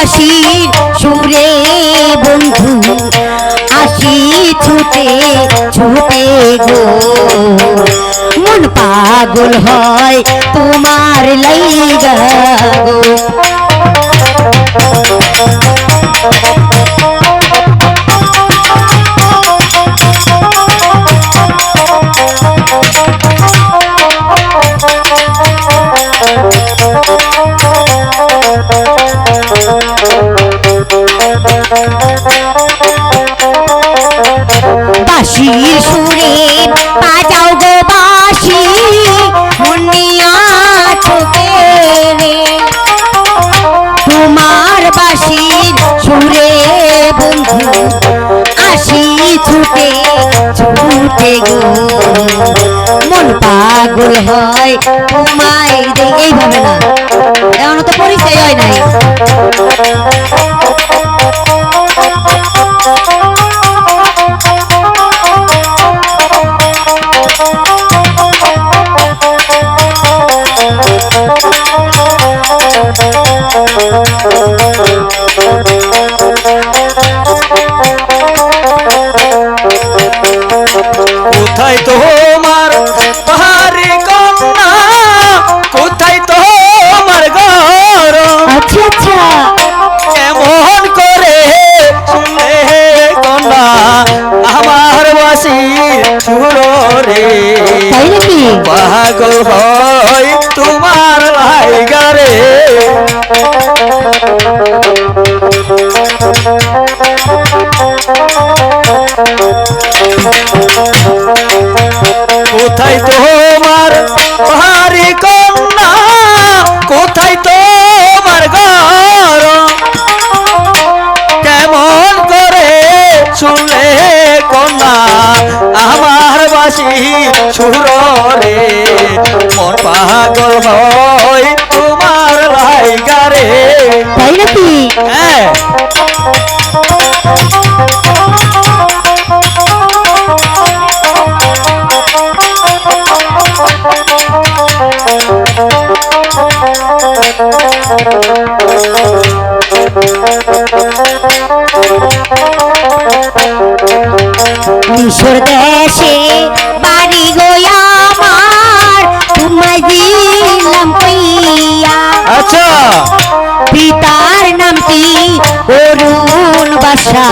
বাসির সুরে বন্ধু আসি ছুটে ছুটে গো। মন পাগল হয় তোমার লাইগা। মন পাগল হয় তোমায় এইভাবে না এমন তো পরিচয় হয় নাই। সুরে তাই পাগল হয় তোমার লাইগারে কোথায় সুরে মন পাগল হয় তোমার লাইগারে তাই নাকি? হ্যাঁ। মিশর কইয়া আচ্ছা। পিতার নাম কি? অরুণ বাসা।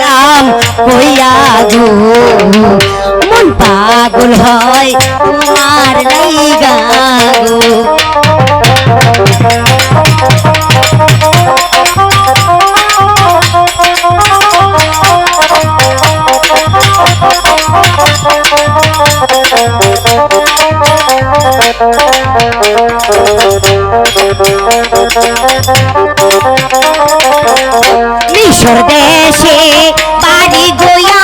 রাম কইয়া গো। মন পাগল হয় তোমার গো। মিশর দেশে বাড়ি গোয়া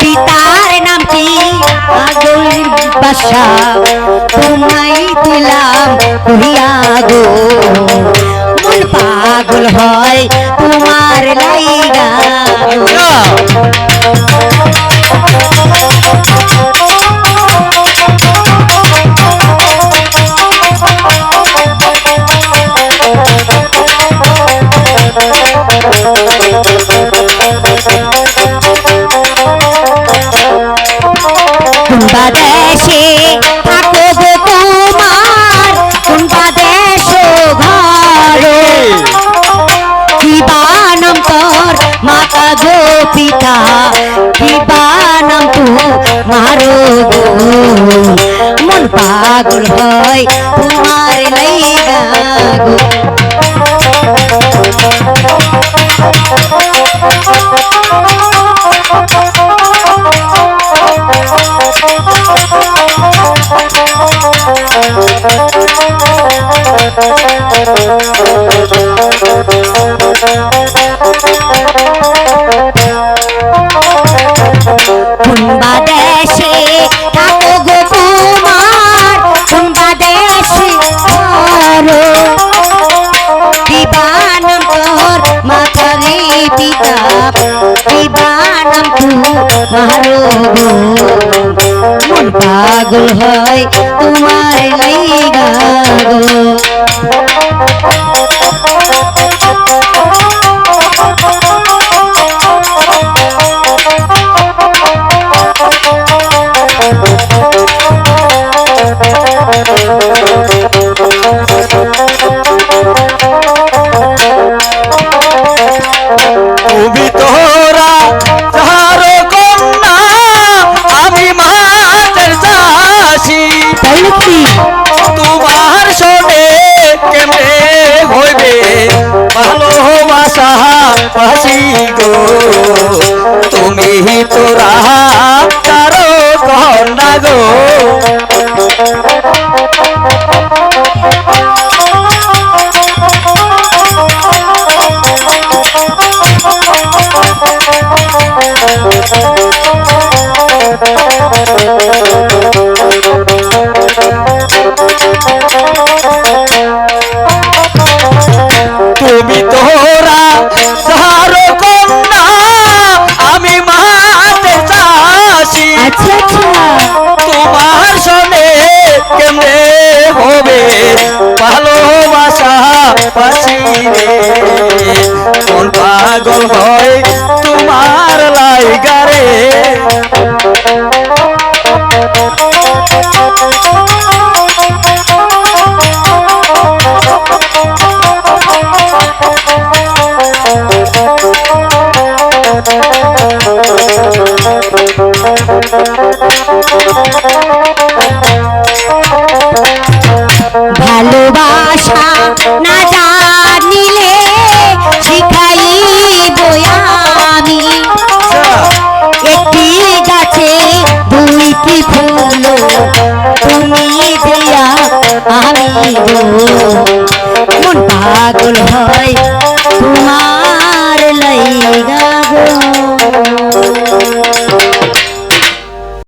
পিতার নাম কি? আগলির বাসা তোমায় দিলাম কইয়া পাগল হয় তোমার লাইগা কিবা নাম তো? মারো গো। মন পাগল হয় তোমার লাইগা গো। পারো মন পাগল হয় তোমার লাইগা গো বাঁচি রে। পাগল হয় তোমার লাইগা? মন পাগল হয় তোমার লাইগা